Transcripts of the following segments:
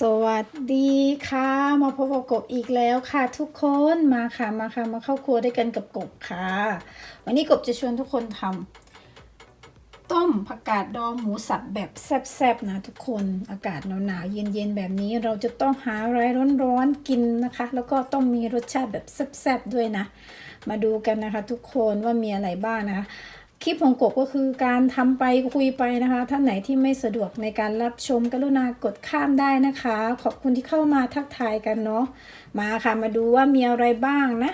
สวัสดีค่ะ มาพบกับกบอีกแล้วค่ะทุกคนมาค่ะมาค่ะมาเข้าครัวด้วยกันกับกบค่ะ วันนี้กบจะชวนทุกคนทำต้มผักกาดดองหมูสับแบบแซ่บๆนะทุกคนอากาศหนาวๆเย็นๆแบบนี้เราจะต้องหาอะไรร้อนๆกินนะคะ แล้วก็ต้องมีรสชาติแบบแซ่บๆด้วยนะ มาดูกันนะคะ ทุกคนว่ามีอะไรบ้างนะคะ คลิปของกบก็คือการทำไปคุยไปนะคะ ท่านไหนที่ไม่สะดวกในการรับชมกรุณากดข้ามได้นะคะ ขอบคุณที่เข้ามาทักทายกันเนาะมาค่ะมาดูว่ามีอะไรบ้างนะ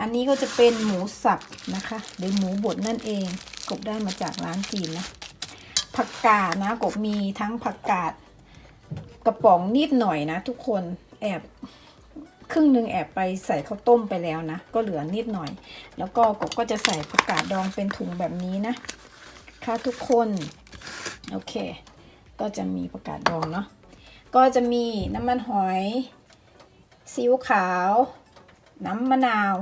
อันนี้ก็จะเป็นหมูสับนะคะหรือหมูบดนั่นเอง กบได้มาจากร้านจีนนะผักกาดนะกบมีทั้งผักกาดกระป๋องนิดหน่อยนะ ทุกคนแอบ ครึ่งหนึ่งแอบไปใส่ข้าวต้มไปแล้วนะ ก็เหลือนิดหน่อย แล้วก็กบก็จะใส่ผักกาดดองเป็นถุงแบบนี้นะ ค่ะทุกคน โอเค ก็จะมีผักกาดดองเนาะ ก็จะมีน้ำมันหอยซีอิ๊วขาว น้ำมะนาว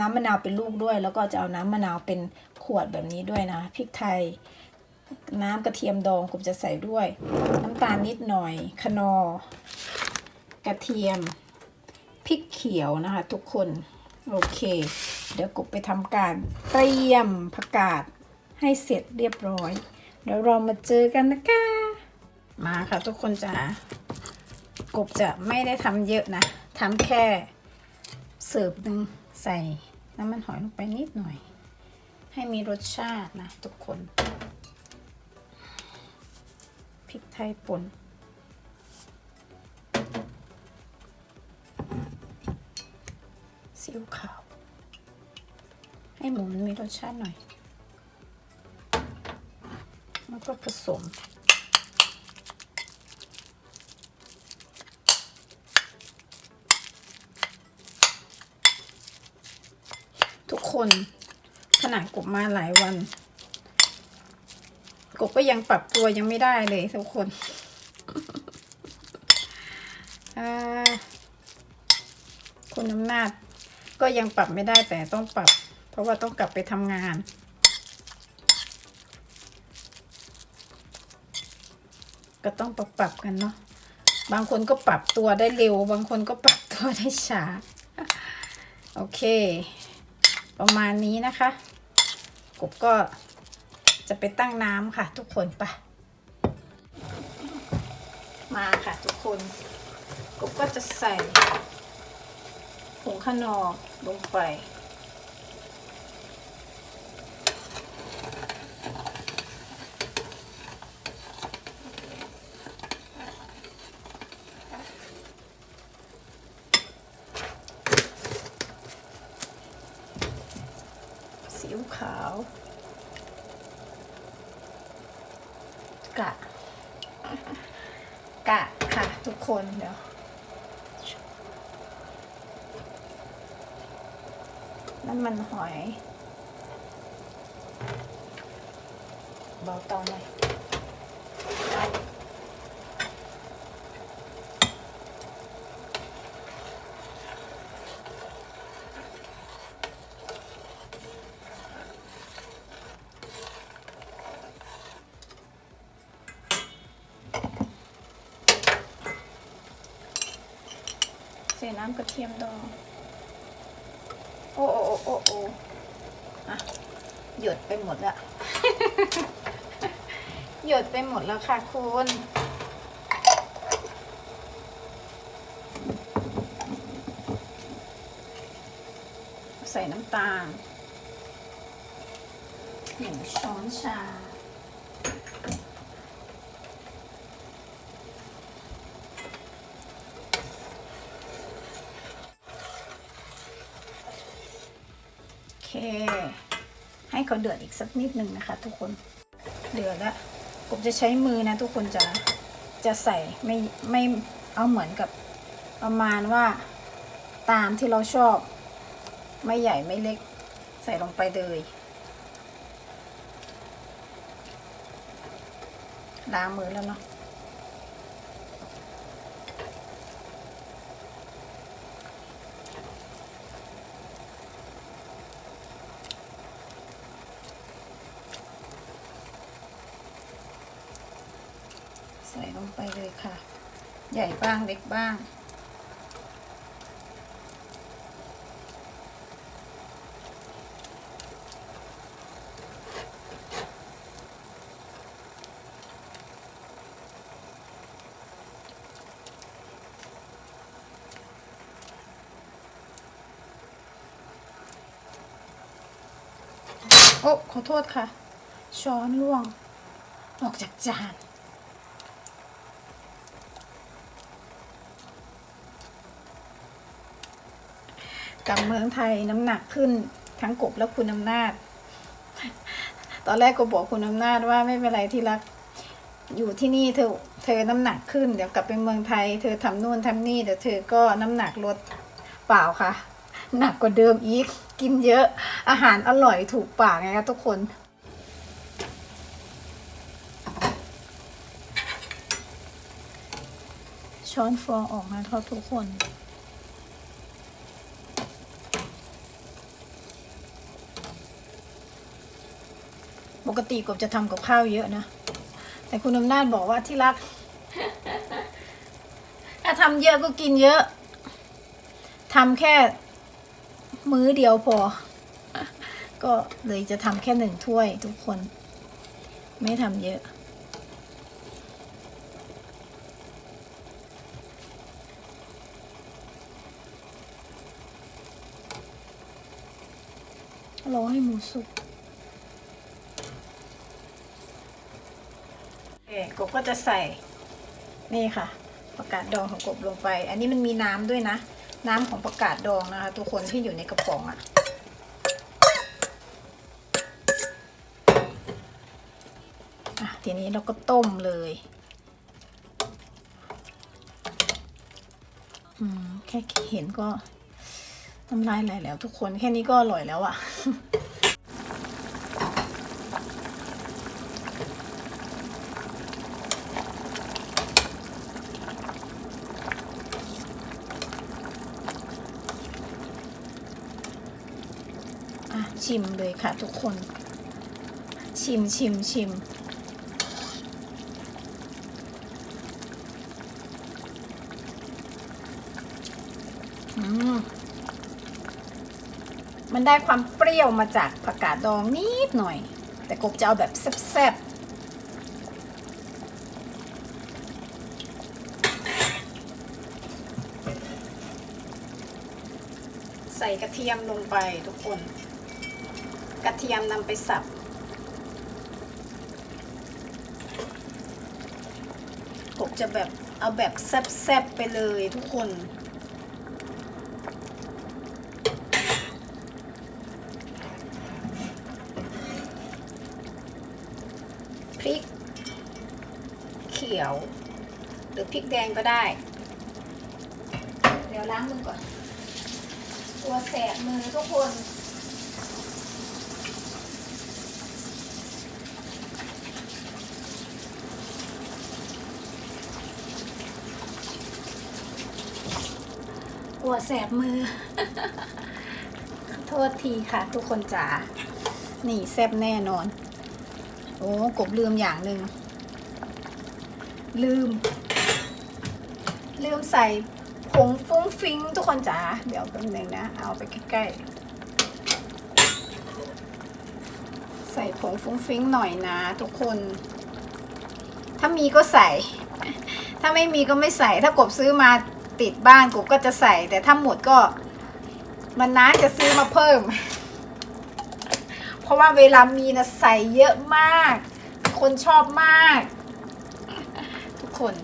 น้ำมะนาวเป็นลูกด้วย แล้วก็จะเอาน้ำมะนาวเป็นขวดแบบนี้ด้วยนะ พริกไทย น้ำกระเทียมดองกบจะใส่ด้วย น้ำตาลนิดหน่อยคนอ กระเทียม พริกเขียวนะคะทุกคนโอเค เดี๋ยวกบไปทำการเตรียมผักกาดให้เสร็จเรียบร้อยเดี๋ยวเรามาเจอกันนะคะ มาค่ะทุกคนจ๋ากบจะไม่ได้ทำเยอะนะทำแค่เสิร์ฟหนึ่งใส่น้ำมันหอยลงไปนิดหน่อย ให้มีรสชาตินะทุกคนพริกไทยป่น ซีอิ๊วขาว ให้หมูมันมีรสชาติหน่อย แล้วก็ผสมทุกคนขนาดกบมาหลายวัน กบก็ยังปรับตัวยังไม่ได้เลยทุกคนคุณอำนาจ ก็ยังปรับไม่ได้แต่ต้องปรับ เพราะว่าต้องกลับไปทำงาน ก็ต้องปรับปรับกันเนาะบางคนก็ปรับตัวได้เร็ว บางคนก็ปรับตัวได้ช้าโอเค ประมาณนี้นะคะ กบก็จะไปตั้งน้ำค่ะ ทุกคนปะมาค่ะทุกคน กบก็จะใส่ ผงขนอลงไปซีอิ๊วขาวกะ กะค่ะทุกคนเดี๋ยว น้ำมันหอย เบาเตาหน่อยใส่น้ำกระเทียมดอง อ้โอ้โอ้โอ้โอ้อะหยดไปหมดละหยดไปหมดแล้วค่ะคุณใส่น้ำตาลหนึ่งช้อนชา เค ให้เขาเดือดอีกสักนิดหนึ่งนะคะ ทุกคนเดือดแล้วผมจะใช้มือนะ ทุกคนจะจะใส่ไม่ไม่เอาเหมือนกับประมาณว่าตามที่เราชอบ ไม่ใหญ่ไม่เล็กใส่ลงไปเลยล้างมือแล้วเนาะ ใหญ่บ้างเล็กบ้าง โอ้ ขอโทษค่ะ ช้อนล่วง ออกจากจาน กับเมืองไทยน้ำหนักขึ้นทั้งกบและคุณอำนาจ ตอนแรกก็บอกคุณอำนาจว่าไม่เป็นไรที่รัก อยู่ที่นี่เธอเธอน้ำหนักขึ้นเดี๋ยวกลับไปเมืองไทย เธอทำนู่นทำนี่เดี๋ยวเธอก็น้ำหนักลดเปล่าค่ะ หนักกว่าเดิมอีก กินเยอะอาหารอร่อยถูกปากไงคะทุกคนช้อนฟองออกมาเท่าทุกคน ปกติกบจะทำกับข้าวเยอะนะ แต่คุณอำนาจบอกว่าที่รัก ถ้าทำเยอะก็กินเยอะทำแค่มื้อเดียวพอ ก็เลยจะทำแค่หนึ่งถ้วยทุกคน ไม่ทำเยอะรอให้หมูสุก เอ กบก็จะใส่นี่ค่ะประกาศดองของกบลงไป อันนี้มันมีน้ำด้วยนะ น้ำของประกาศดองนะคะ ทุกคนที่อยู่ในกระป๋องอะ่ะอะทีนี้เราก็ต้มเลยอืมแค่เห็นก็น้ำลายไหลแล้ว ทุกคนแค่นี้ก็อร่อยแล้วอะ่ะ ชิมเลยค่ะทุกคน ชิมชิมชิมมันได้ความเปรี้ยวมาจากผักกาดดองนิดหน่อย แต่กบจะเอาแบบแซ่บๆใส่กระเทียมลงไปทุกคน ระเทียมนำไปสับ กบจะแบบเอาแบบแซ่บๆไปเลยทุกคนพริก เขียว หรือพริกแดงก็ได้ เดี๋ยวล้างมือก่อน ตัวแสบมือทุกคน หัวแสบมือ โทษทีค่ะ ทุกคนจ๋า นี่แซบแน่นอน โอ้กบลืมอย่างหนึ่ง ลืม ลืมใส่ผงฟุ้งฟิ้งทุกคนจ๋า เดี๋ยวแป๊บนึงนะ เอาไปใกล้ๆ ใส่ผงฟุ้งฟิ้งหน่อยนะ ทุกคน ถ้ามีก็ใส่ ถ้าไม่มีก็ไม่ใส่ ถ้ากบซื้อมา ติดบ้านกบก็จะใส่ แต่ถ้าหมดก็ มันน้าจะซื้อมาเพิ่ม เพราะว่าเวลามีนะใส่เยอะมาก คนชอบมาก ทุกคน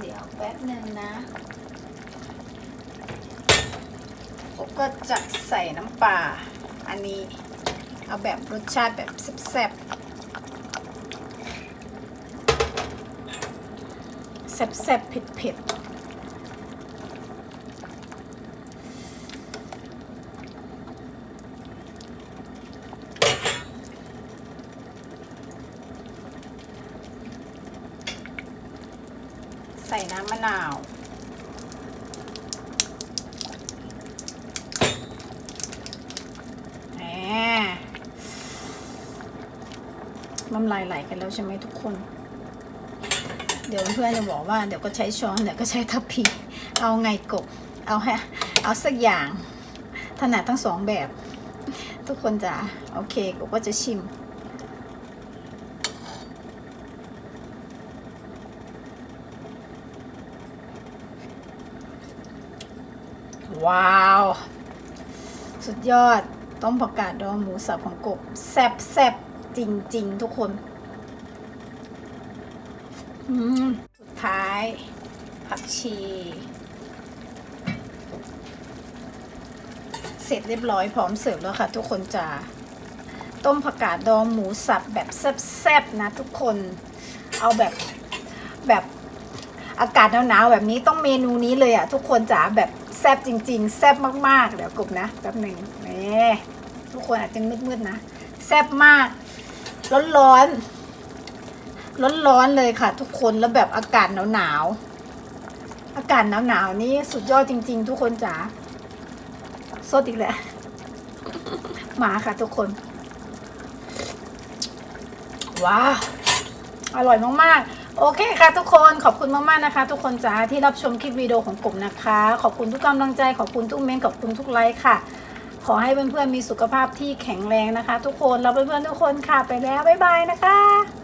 เดี๋ยวแป๊บหนึ่งนะผมก็จะใส่น้ำปลาอันนี้ เอาแบบรสชาติแบบแซ่บๆ แซ่บๆเผ็ดๆใส่น้ำมะนาว แหมน้ำลายไหลกันแล้วใช่ไหมทุกคน ดี๋ยวเพื่อนจะบอกว่าเดี๋ยวก็ใช้ช้อนเดี๋ยวก็ใช้ทัพพีเอาไงกบเอาให้เอาสักอย่างถนัดทั้งสองแบบ ทุกคนจะโอเคกบก็จะชิมว้าว สุดยอดต้มผักกาดดองหมูสับของกบแซ่บแซ่บจริง ๆ ทุกคน สุดท้าย ผักชี เสร็จเรียบร้อยพร้อมเสิร์ฟแล้วค่ะ ทุกคนจ้าต้มผักกาดดองหมูสับแบบแซ่บๆนะทุกคนเอาแบบแบบอากาศหนาวๆแบบนี้ต้องเมนูนี้เลยอะ ทุกคนจ๋าแบบแซ่บจริง ๆ แซ่บมากๆ เดี๋ยวกบนะแป๊บหนึ่งแหมทุกคนอาจจะมืดๆนะ แซ่บมาก ร้อนๆ ร้อนๆเลยค่ะ ทุกคนแล้วแบบอากาศหนาวๆอากาศหนาวๆนี่สุดยอดจริง ๆ ทุกคนจ๋าสดอีกแหละมาค่ะทุกคน ว้าวอร่อยมากๆโอเคค่ะทุกคนขอบคุณมากๆนะคะ ทุกคนจ้าที่รับชมคลิปวิดีโอของกบนะคะ ขอบคุณทุกกำลังใจขอบคุณทุกเมนขอบคุณทุกไลค์ค่ะ ขอให้เพื่อนๆมีสุขภาพที่แข็งแรงนะคะ ทุกคนเราเพื่อนๆทุกคนค่ะไปแล้วบ๊ายบายนะคะ